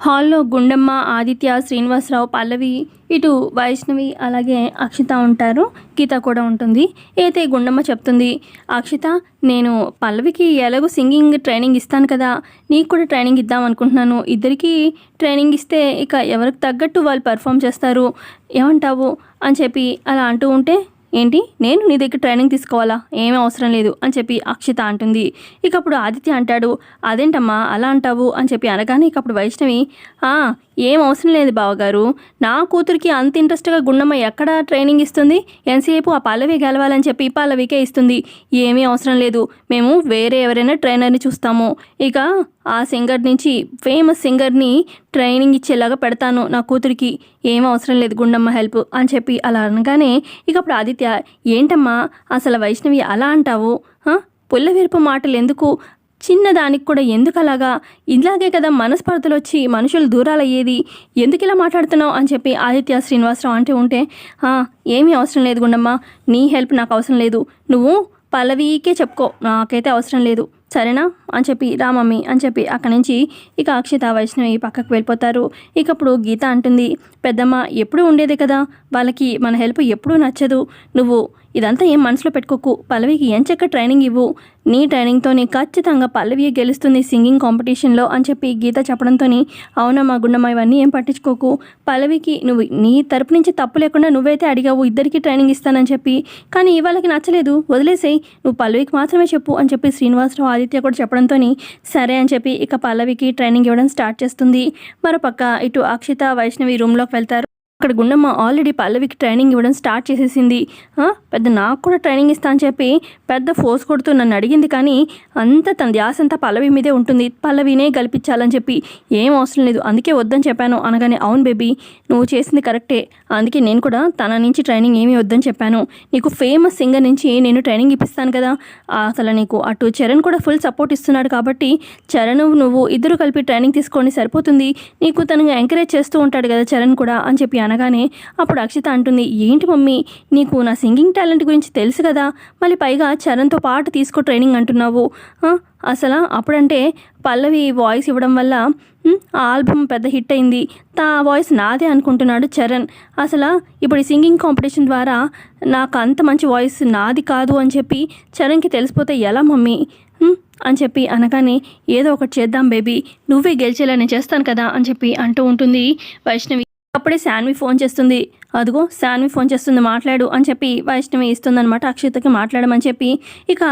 హాల్లో గుండమ్మ ఆదిత్య శ్రీనివాసరావు పల్లవి ఇటు వైష్ణవి అలాగే అక్షిత ఉంటారు. గీత కూడా ఉంటుంది. అయితే గుండమ్మ చెప్తుంది అక్షిత నేను పల్లవికి ఎలాగో సింగింగ్ ట్రైనింగ్ ఇస్తాను కదా. నీకు కూడా ట్రైనింగ్ ఇద్దాం అనుకుంటున్నాను. ఇద్దరికి ట్రైనింగ్ ఇస్తే ఇక ఎవరికి తగ్గట్టు వాళ్ళు పర్ఫామ్ చేస్తారు. ఏమంటావు? అని చెప్పి అలా అంటూ ఉంటే ఏంటి? నేను నీ దగ్గర ట్రైనింగ్ తీసుకోవాలా? ఏమీ అవసరం లేదు అని చెప్పి అక్షిత అంటుంది. ఇక అప్పుడు ఆదిత్య అంటాడు అదేంటమ్మా అలా అంటావు? అని చెప్పి అనగానే ఇక అప్పుడు వైష్ణవి ఏం అవసరం లేదు బావగారు. నా కూతురికి అంత ఇంట్రెస్ట్గా గుండమ్మ ఎక్కడ ట్రైనింగ్ ఇస్తుంది? ఎంతసేపు ఆ పల్లవి గెలవాలని చెప్పి పల్లవికే ఇస్తుంది. ఏమీ అవసరం లేదు. మేము వేరే ఎవరైనా ట్రైనర్ని చూస్తాము. ఇక ఆ సింగర్ నుంచి ఫేమస్ సింగర్ని ట్రైనింగ్ ఇచ్చేలాగా పెడతాను నా కూతురికి. ఏం అవసరం లేదు గుండమ్మ హెల్ప్ అని చెప్పి అలా అనగానే ఇక అప్పుడు ఆదిత్య ఏంటమ్మా? అసలు వైష్ణవి అలా అంటావు? ఆ? మాటలు ఎందుకు? చిన్నదానికి కూడా ఎందుకు అలాగా ఇలాగే కదా మనస్పర్ధలు వచ్చి మనుషులు దూరాలయ్యేది. ఎందుకు ఇలా మాట్లాడుతున్నావు? అని చెప్పి ఆదిత్య శ్రీనివాసరావు అంటూ ఉంటే ఏమీ అవసరం లేదు గుండమ్మ. నీ హెల్ప్ నాకు అవసరం లేదు. నువ్వు పల్లవికే చెప్పుకో. నాకైతే అవసరం లేదు. సరేనా? అని చెప్పి రా మమ్మీ. అని చెప్పి అక్కడి నుంచి ఇక అక్షిత వైష్ణవి పక్కకు వెళ్ళిపోతారు. ఇక అప్పుడు గీత అంటుంది పెద్దమ్మ ఎప్పుడూ ఉండేదే కదా. వాళ్ళకి మన హెల్ప్ ఎప్పుడూ నచ్చదు. నువ్వు ఇదంతా ఏం మనసులో పెట్టుకోకు. పల్లవికి ఎంచక్క ట్రైనింగ్ ఇవ్వు. నీ ట్రైనింగ్తోనే ఖచ్చితంగా పల్లవియే గెలుస్తుంది సింగింగ్ కాంపిటీషన్లో అని చెప్పి గీత చెప్పడంతో అవునమ్మా గుండమ్మ ఇవన్నీ ఏం పట్టించుకోకు. పల్లవికి నువ్వు నీ తరపు నుంచి తప్పు లేకుండా నువ్వైతే అడిగావు ఇద్దరికి ట్రైనింగ్ ఇస్తానని చెప్పి. కానీ ఇవాళకి నచ్చలేదు. వదిలేసేయి. నువ్వు పల్లవికి మాత్రమే చెప్పు అని చెప్పి శ్రీనివాసరావు ఆదిత్య కూడా చెప్పడంతో సరే అని చెప్పి ఇక పల్లవికి ట్రైనింగ్ ఇవ్వడం స్టార్ట్ చేస్తుంది. మరోపక్క ఇటు అక్షిత వైష్ణవి రూమ్లోకి వెళ్తారు. అక్కడ గుండమ్మ ఆల్రెడీ పల్లవికి ట్రైనింగ్ ఇవ్వడం స్టార్ట్ చేసేసింది. పెద్ద నాకు కూడా ట్రైనింగ్ ఇస్తా అని చెప్పి పెద్ద ఫోర్స్ కొడుతూ నన్ను అడిగింది కానీ అంత తన ధ్యాస అంతా పల్లవి మీదే ఉంటుంది. పల్లవినే గెలిపించాలని చెప్పి ఏం అవసరం లేదు అందుకే వద్దని చెప్పాను అనగానే అవును బేబీ నువ్వు చేసింది కరెక్టే అందుకే నేను కూడా తన నుంచి ట్రైనింగ్ ఏమీ వద్దని చెప్పాను. నీకు ఫేమస్ సింగర్ నుంచి నేను ట్రైనింగ్ ఇప్పిస్తాను కదా. అసలు నీకు అటు చరణ్ కూడా ఫుల్ సపోర్ట్ ఇస్తున్నాడు కాబట్టి చరణ్ నువ్వు ఇద్దరు కలిపి ట్రైనింగ్ తీసుకోండి సరిపోతుంది. నీకు తను ఎంకరేజ్ చేస్తూ ఉంటాడు కదా చరణ్ కూడా అని చెప్పి అనగానే అప్పుడు అక్షిత అంటుంది ఏంటి మమ్మీ నీకు నా సింగింగ్ టాలెంట్ గురించి తెలుసు కదా మళ్ళీ పైగా చరణ్తో పాటు తీసుకో ట్రైనింగ్ అంటున్నావు. అసలు? అప్పుడంటే పల్లవి వాయిస్ ఇవ్వడం వల్ల ఆ ఆల్బమ్ పెద్ద హిట్ అయింది. తా వాయిస్ నాదే అనుకుంటున్నాడు చరణ్. అసలు? ఇప్పుడు ఈ సింగింగ్ కాంపిటీషన్ ద్వారా నాకు అంత మంచి వాయిస్ నాది కాదు అని చెప్పి చరణ్కి తెలిసిపోతే ఎలా మమ్మీ? అని చెప్పి అనగానే ఏదో ఒకటి చేద్దాం బేబీ నువ్వే గెలిచేలా నేను చేస్తాను కదా అని చెప్పి అంటూ ఉంటుంది వైష్ణవి. అప్పుడే శాన్వి ఫోన్ చేస్తుంది. అదిగో శాన్వి ఫోన్ చేస్తుంది మాట్లాడు అని చెప్పి వైష్ణవి ఇస్తుందనమాట అక్షితకి మాట్లాడమని చెప్పి ఇక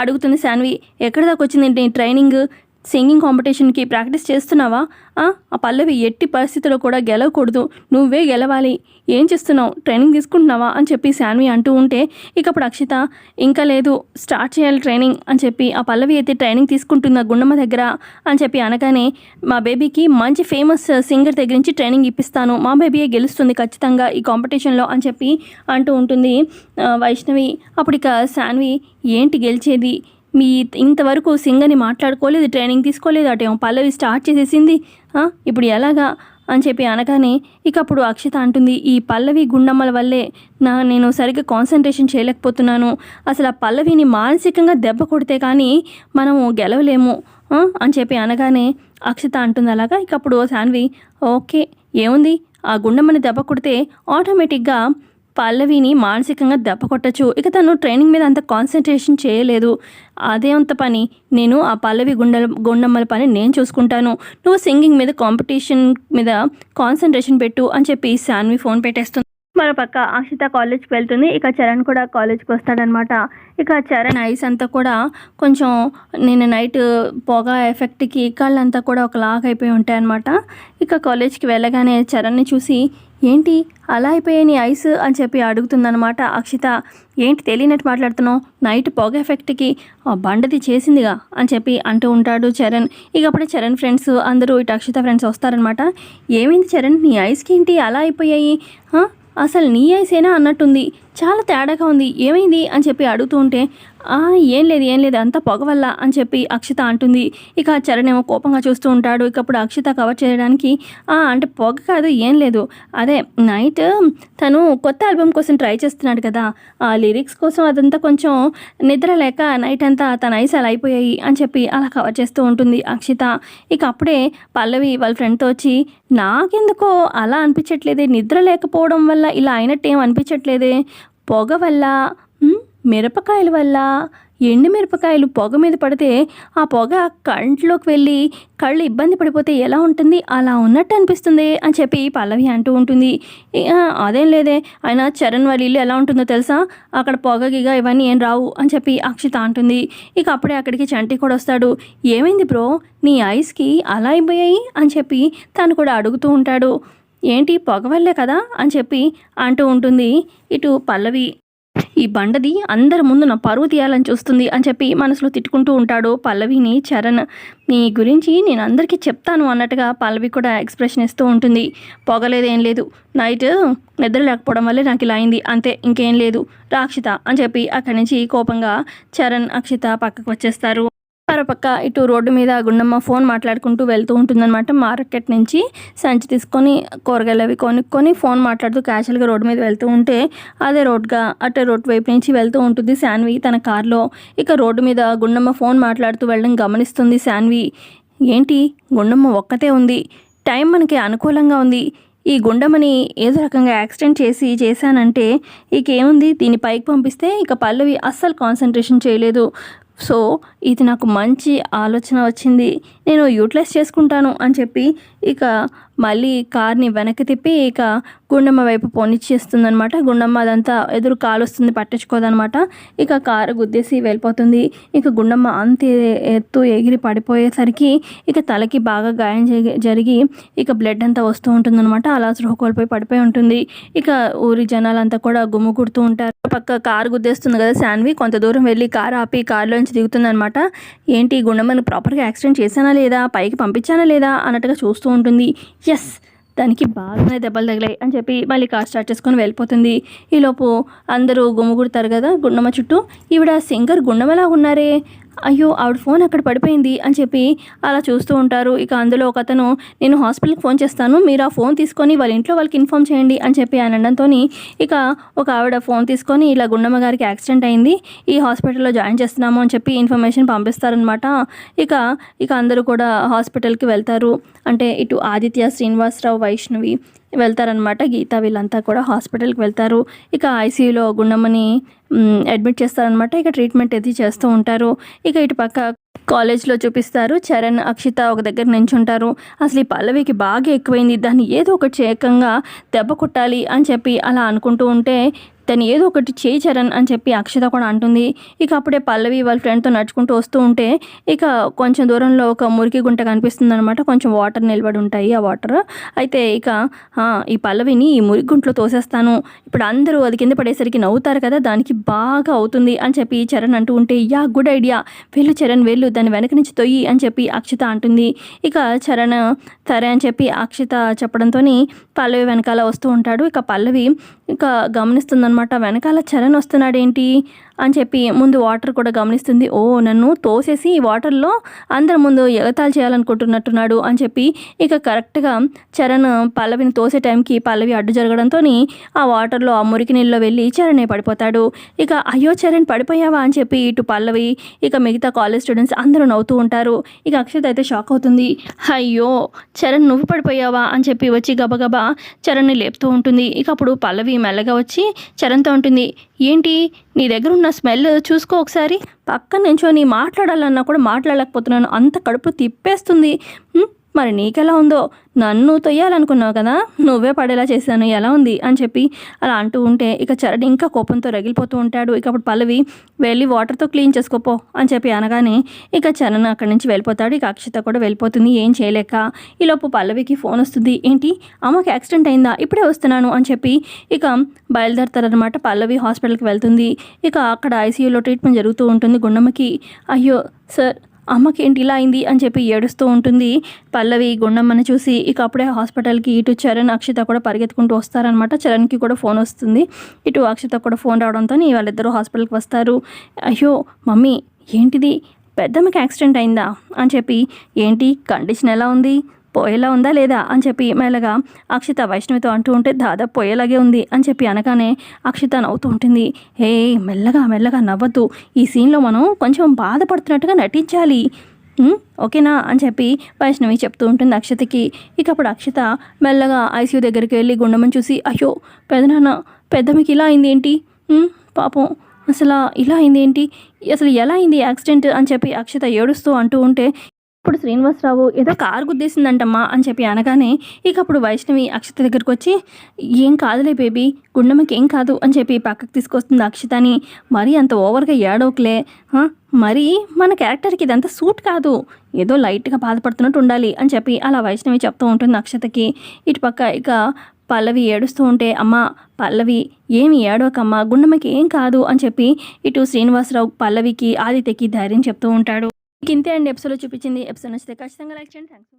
అడుగుతుంది శాన్వి ఎక్కడి దాకా వచ్చింది నీ ట్రైనింగ్? సింగింగ్ కాంపిటీషన్కి ప్రాక్టీస్ చేస్తున్నావా? ఆ పల్లవి ఎట్టి పరిస్థితుల్లో కూడా గెలవకూడదు. నువ్వే గెలవాలి. ఏం చేస్తున్నావు? ట్రైనింగ్ తీసుకుంటున్నావా? అని చెప్పి శాన్వి అంటూ ఉంటే ఇక అప్పుడు అక్షిత ఇంకా లేదు స్టార్ట్ చేయాలి ట్రైనింగ్ అని చెప్పి ఆ పల్లవి అయితే ట్రైనింగ్ తీసుకుంటుందా గుండమ్మ దగ్గర? అని చెప్పి అనగానే మా బేబీకి మంచి ఫేమస్ సింగర్ దగ్గర నుంచి ట్రైనింగ్ ఇప్పిస్తాను. మా బేబీయే గెలుస్తుంది ఖచ్చితంగా ఈ కాంపిటీషన్లో అని చెప్పి అంటూ ఉంటుంది వైష్ణవి. అప్పుడు ఇక శాన్వి ఏంటి గెలిచేది? మీ ఇంతవరకు సింగర్ని మాట్లాడుకోలేదు ట్రైనింగ్ తీసుకోలేదు అటేమో పల్లవి స్టార్ట్ చేసేసింది. ఇప్పుడు ఎలాగా? అని చెప్పి అనగానే ఇక అప్పుడు అక్షిత అంటుంది ఈ పల్లవి గుండమ్మల వల్లే నా నేను సరిగ్గా కాన్సన్ట్రేషన్ చేయలేకపోతున్నాను. అసలు ఆ పల్లవిని మానసికంగా దెబ్బ కొడితే కానీ మనము గెలవలేము. అని చెప్పి అనగానే అక్షిత అంటుంది అలాగా? ఇక అప్పుడు శాన్వి ఓకే ఏముంది? ఆ గుండమ్మని దెబ్బ కొడితే ఆటోమేటిక్గా పల్లవిని మానసికంగా దెబ్బ కొట్టచ్చు. ఇక తను ట్రైనింగ్ మీద అంత కాన్సన్ట్రేషన్ చేయలేదు. అదే అంత పని నేను ఆ పల్లవి గుండ గుండమ్మల పని నేను చూసుకుంటాను. నువ్వు సింగింగ్ మీద కాంపిటీషన్ మీద కాన్సన్ట్రేషన్ పెట్టు అని చెప్పి శాన్వి ఫోన్ పెట్టేస్తుంది. మరోపక్క అక్షిత కాలేజ్కి వెళ్తుంది. ఇక చరణ్ కూడా కాలేజ్కి వస్తాడనమాట. ఇక చరణ్ ఐస్ అంతా కూడా కొంచెం నిన్న నైట్ పొగ ఎఫెక్ట్కి కళ్ళంతా కూడా ఒకలాగా అయిపోయి ఉంటాయి అనమాట ఇక కాలేజ్కి వెళ్ళగానే చరణ్ని చూసి ఏంటి? అలా అయిపోయాయి నీ ఐస్ అని చెప్పి అడుగుతుందనమాట అక్షిత. ఏంటి తెలియనట్టు మాట్లాడుతున్నావు? నైట్ పొగ ఎఫెక్ట్కి ఆ బండది చేసిందిగా అని చెప్పి అంటూ ఉంటాడు చరణ్. ఇక అప్పుడే చరణ్ ఫ్రెండ్స్ అందరూ ఇటు అక్షిత ఫ్రెండ్స్ వస్తారనమాట ఏమైంది చరణ్? నీ ఐస్కి ఏంటి అలా అయిపోయాయి? అసలు నీ ఐసేనా అన్నట్టుంది. చాలా తేడాగా ఉంది. ఏమైంది? అని చెప్పి అడుగుతూ ఉంటే ఏం లేదు ఏం లేదు అంతా పొగ వల్ల అని చెప్పి అక్షిత అంటుంది. ఇక చరణ్ ఏమో కోపంగా చూస్తూ ఉంటాడు. ఇక అప్పుడు అక్షిత కవర్ చేయడానికి అంటే పొగ కాదు ఏం లేదు. అదే నైట్ తను కొత్త ఆల్బమ్ కోసం ట్రై చేస్తున్నాడు కదా. ఆ లిరిక్స్ కోసం అదంతా కొంచెం నిద్ర లేక నైట్ అంతా తన ఐస్ అలా అయిపోయాయి అని చెప్పి అలా కవర్ చేస్తూ ఉంటుంది అక్షిత. ఇక అప్పుడే పల్లవి వాళ్ళ ఫ్రెండ్తో వచ్చి నాకెందుకో అలా అనిపించట్లేదే. నిద్ర లేకపోవడం వల్ల ఇలా అయినట్టు ఏం అనిపించట్లేదే. పొగ వల్ల మిరపకాయల వల్ల ఎండు మిరపకాయలు పొగ మీద పడితే ఆ పొగ కంట్లోకి వెళ్ళి కళ్ళు ఇబ్బంది పడిపోతే ఎలా ఉంటుంది? అలా ఉన్నట్టు అనిపిస్తుంది అని చెప్పి పల్లవి అంటూ ఉంటుంది. అదేం లేదే. ఆయన చరణ్ వాళ్ళ ఇల్లు ఎలా ఉంటుందో తెలుసా? అక్కడ పొగ గిగ ఇవన్నీ ఏం రావు అని చెప్పి అక్షిత అంటుంది. ఇక అప్పుడే అక్కడికి చంటి కూడా వస్తాడు. ఏమైంది బ్రో? నీ ఐస్కి అలా అయిపోయాయి అని చెప్పి తను కూడా అడుగుతూ ఉంటాడు. ఏంటి? పొగ వల్లే కదా అని చెప్పి అంటూ ఉంటుంది. ఇటు పల్లవి ఈ బండది అందరి ముందు నా పరువు తీయాలని చూస్తుంది అని చెప్పి మనసులో తిట్టుకుంటూ ఉంటాడు పల్లవిని చరణ్. నీ గురించి నేను అందరికీ చెప్తాను అన్నట్టుగా పల్లవి కూడా ఎక్స్ప్రెషన్ ఇస్తూ ఉంటుంది. పొగలేదేం లేదు. నైట్ నిద్ర లేకపోవడం వల్లే నాకు ఇలా అయింది. అంతే ఇంకేం లేదు. రాక్షిత అని చెప్పి అక్కడి నుంచి కోపంగా చరణ్ అక్షిత పక్కకు వచ్చేస్తారు. మరోపక్క ఇటు రోడ్డు మీద గుండమ్మ ఫోన్ మాట్లాడుకుంటూ వెళ్తూ ఉంటుందన్నమాట. మార్కెట్ నుంచి సంచి తీసుకొని కూరగాయలు అవి కొనుక్కొని ఫోన్ మాట్లాడుతూ క్యాషువల్గా రోడ్డు మీద వెళ్తూ ఉంటే అదే రోడ్గా అటే రోడ్ వైపు నుంచి వెళ్తూ ఉంటుంది శాన్వి తన కార్లో. ఇక రోడ్డు మీద గుండమ్మ ఫోన్ మాట్లాడుతూ వెళ్ళడం గమనిస్తుంది శాన్వి. ఏంటి? గుండమ్మ ఒక్కతే ఉంది. టైం మనకి అనుకూలంగా ఉంది. ఈ గుండమని ఏదో రకంగా యాక్సిడెంట్ చేసి చేశానంటే ఇక ఏముంది? దీన్ని పైకి పంపిస్తే ఇక పల్లవి అస్సలు కాన్సన్ట్రేషన్ చేయలేదు. సో ఇది నాకు మంచి ఆలోచన వచ్చింది. నేను యూటిలైజ్ చేసుకుంటాను అని చెప్పి ఇక మళ్ళీ కార్ని వెనక్కి తిప్పి ఇక గుండమ్మ వైపు పోనిచ్చేస్తుందనమాట గుండమ్మ అదంతా ఎదురు కాలు వస్తుంది పట్టించుకోదనమాట ఇక కారు గుద్దేసి వెళ్ళిపోతుంది. ఇక గుండమ్మ అంత ఎత్తు ఎగిరి పడిపోయేసరికి ఇక తలకి బాగా గాయం జరిగి ఇక బ్లడ్ అంతా వస్తూ ఉంటుందన్నమాట. అలా సృహ కోల్పోయి పడిపోయి ఉంటుంది. ఇక ఊరి జనాలంతా కూడా గుమ్ముకుడుతూ ఉంటారు. పక్క కారు గుద్దేస్తుంది కదా శాన్వి. కొంత దూరం వెళ్ళి కారు ఆపి కారులోంచి దిగుతుందనమాట ఏంటి గుండమ్మని ప్రాపర్గా యాక్సిడెంట్ చేశానా లేదా? పైకి పంపించానా లేదా? అన్నట్టుగా చూస్తూ ఉంటుంది. ఎస్ దానికి బాగానే దెబ్బలు తగిలాయి అని చెప్పి మళ్ళీ కార్ స్టార్ట్ చేసుకొని వెళ్ళిపోతుంది. ఈలోపు అందరూ గుమ్ముగుడతారు కదా గుండమ్మ చుట్టూ. ఈవిడ సింగర్ గుండమ్మలా ఉన్నారే. అయ్యో ఆవిడ ఫోన్ అక్కడ పడిపోయింది అని చెప్పి అలా చూస్తూ ఉంటారు. ఇక అందులో ఒక అతను నేను హాస్పిటల్కి ఫోన్ చేస్తాను మీరు ఆ ఫోన్ తీసుకొని వాళ్ళ ఇంట్లో వాళ్ళకి ఇన్ఫామ్ చేయండి అని చెప్పి ఆయన అనడంతో ఇక ఒక ఆవిడ ఫోన్ తీసుకొని ఇలా గుండమ్మ గారికి యాక్సిడెంట్ అయింది. ఈ హాస్పిటల్లో జాయిన్ చేస్తున్నాము అని చెప్పి ఇన్ఫర్మేషన్ పంపిస్తారనమాట ఇక ఇక అందరూ కూడా హాస్పిటల్కి వెళ్తారు. అంటే ఇటు ఆదిత్య శ్రీనివాసరావు వైష్ణవి వెళ్తారనమాట గీత వీళ్ళంతా కూడా హాస్పిటల్కి వెళ్తారు. ఇక ఐసీయూలో గుండమ్మని అడ్మిట్ చేస్తారనమాట ఇక ట్రీట్మెంట్ అది చేస్తూ ఉంటారు. ఇక ఇటు పక్క కాలేజ్లో చూపిస్తారు. చరణ్ అక్షిత ఒక దగ్గర నించుంటారు. అసలు ఈ పల్లవికి బాగా ఎక్కువైంది. దాన్ని ఏదో ఒకటి చేకంగా దెబ్బ కొట్టాలి అని చెప్పి అలా అనుకుంటూ ఉంటే తను ఏదో ఒకటి చేయి చరణ్ అని చెప్పి అక్షత కూడా అంటుంది. ఇక అప్పుడే పల్లవి వాళ్ళ ఫ్రెండ్తో నడుచుకుంటూ వస్తూ ఉంటే ఇక కొంచెం దూరంలో ఒక మురికి గుంట కనిపిస్తుంది అనమాట కొంచెం వాటర్ నిలబడి ఉంటాయి ఆ వాటర్ అయితే ఇక ఈ పల్లవిని ఈ మురికి గుంట్లో తోసేస్తాను. ఇప్పుడు అందరూ అది కింద పడేసరికి నవ్వుతారు కదా దానికి బాగా అవుతుంది అని చెప్పి చరణ్ అంటూ ఉంటే యా గుడ్ ఐడియా వెళ్ళు చరణ్ వెళ్ళు దాని వెనక నుంచి తొయ్యి అని చెప్పి అక్షిత అంటుంది. ఇక చరణ్ సరే అని చెప్పి అక్షిత చెప్పడంతో పల్లవి వెనకాల వస్తూ ఉంటాడు. ఇక పల్లవి ఇక గమనిస్తుందనమాట వెనకాల చరణ్ వస్తున్నాడేంటి? అని చెప్పి ముందు వాటర్ కూడా గమనిస్తుంది. ఓ నన్ను తోసేసి ఈ వాటర్లో అందరి ముందు ఎగతాళి చేయాలనుకుంటున్నట్టున్నాడు అని చెప్పి ఇక కరెక్ట్గా చరణ్ పల్లవిని తోసే టైంకి పల్లవి అడ్డు జరగడంతో ఆ వాటర్లో ఆ మురికి నీళ్ళలో వెళ్ళి చరణే పడిపోతాడు. ఇక అయ్యో చరణ్ పడిపోయావా అని చెప్పి ఇటు పల్లవి ఇక మిగతా కాలేజ్ స్టూడెంట్స్ అందరూ నవ్వుతూ ఉంటారు. ఇక అక్షత అయితే షాక్ అవుతుంది. అయ్యో చరణ్ నువ్వు పడిపోయావా అని చెప్పి వచ్చి గబగబా చరణ్ని లేపుతూ ఉంటుంది. ఇక అప్పుడు పల్లవి మెల్లగా వచ్చి చరణ్తో ఉంటుంది. ఏంటి? నీ దగ్గర ఉన్న స్మెల్ చూసుకో ఒకసారి. పక్కన నించొని మాట్లాడాలన్నా కూడా మాట్లాడలేకపోతున్నాను. అంత కడుపు తిప్పేస్తుంది. మరి నీకెలా ఉందో? నన్ను తొయ్యాలనుకున్నావు కదా? నువ్వే పడేలా చేశాను. ఎలా ఉంది? అని చెప్పి అలా అంటూ ఉంటే ఇక చరణ్ ఇంకా కోపంతో రగిలిపోతూ ఉంటాడు. ఇక అప్పుడు పల్లవి వెళ్ళి వాటర్తో క్లీన్ చేసుకోపో అని చెప్పి అనగానే ఇక చరణ్ అక్కడి నుంచి వెళ్ళిపోతాడు. ఇక అక్షిత కూడా వెళ్ళిపోతుంది. ఏం చేయలేక ఈలోపు పల్లవికి ఫోన్ వస్తుంది. ఏంటి? అమ్మకి యాక్సిడెంట్ అయిందా? ఇప్పుడే వస్తున్నాను అని చెప్పి ఇక బయలుదేరతారనమాట పల్లవి హాస్పిటల్కి వెళ్తుంది. ఇక అక్కడ ఐసీయూలో ట్రీట్మెంట్ జరుగుతూ ఉంటుంది. గుండమ్మకి. అయ్యో సార్ అమ్మకి ఏంటి ఇలా అయింది అని చెప్పి ఏడుస్తూ ఉంటుంది. పల్లవి గుండమ్మని చూసి ఇక అప్పుడే హాస్పిటల్కి ఇటు చరణ్ అక్షిత కూడా పరిగెత్తుకుంటూ వస్తారనమాట చరణ్కి కూడా ఫోన్ వస్తుంది. ఇటు అక్షిత కూడా ఫోన్ రావడంతో వాళ్ళిద్దరూ హాస్పిటల్కి వస్తారు. అయ్యో మమ్మీ ఏంటిది? పెద్దమ్మకి యాక్సిడెంట్ అయిందా? అని చెప్పి ఏంటి కండిషన్ ఎలా ఉంది? పోయేలా ఉందా లేదా అని చెప్పి మెల్లగా అక్షిత వైష్ణవితో అంటూ ఉంటే దాదాపు పోయేలాగే ఉంది అని చెప్పి అనగానే అక్షిత నవ్వుతూ ఉంటుంది. హే మెల్లగా మెల్లగా నవ్వద్దు. ఈ సీన్లో మనం కొంచెం బాధపడుతున్నట్టుగా నటించాలి. ఓకేనా? అని చెప్పి వైష్ణవి చెప్తూ ఉంటుంది అక్షతకి. ఇక అప్పుడు అక్షత మెల్లగా ఐసీయూ దగ్గరికి వెళ్ళి గుండమని చూసి అయ్యో పెదనాన్న పెద్దమ్మకి ఇలా అయింది ఏంటి? పాపం అసలు ఇలా అయింది ఏంటి? అసలు ఎలా అయింది యాక్సిడెంట్? అని చెప్పి అక్షత ఏడుస్తూ అంటూ ఉంటే ఇప్పుడు శ్రీనివాసరావు ఏదో కారు గుద్దేసిందంటమ్మా అని చెప్పి అనగానే ఇక అప్పుడు వైష్ణవి అక్షత దగ్గరికి వచ్చి ఏం కాదులే బేబీ గుండమ్మకి ఏం కాదు అని చెప్పి పక్కకు తీసుకొస్తుంది అక్షతని. మరీ అంత ఓవర్గా ఏడవకలే ఆ, మరి మన క్యారెక్టర్కి ఇదంతా సూట్ కాదు ఏదో లైట్గా బాధపడుతున్నట్టు ఉండాలి అని చెప్పి అలా వైష్ణవి చెప్తూ ఉంటుంది అక్షతకి. ఇటుపక్క ఇక పల్లవి ఏడుస్తూ ఉంటే అమ్మ పల్లవి ఏమి ఏడోకమ్మ గుండమ్మకి ఏం కాదు అని చెప్పి ఇటు శ్రీనివాసరావు పల్లవికి ఆదిత్యకి ధైర్యం చెప్తూ ఉంటాడు. ఇంతే అండి ఎపిసోడ్లో చూపించింది. ఎపిసోడ్ నచ్చితే ఖచ్చితంగా లైక్ చేయండి. థ్యాంక్స్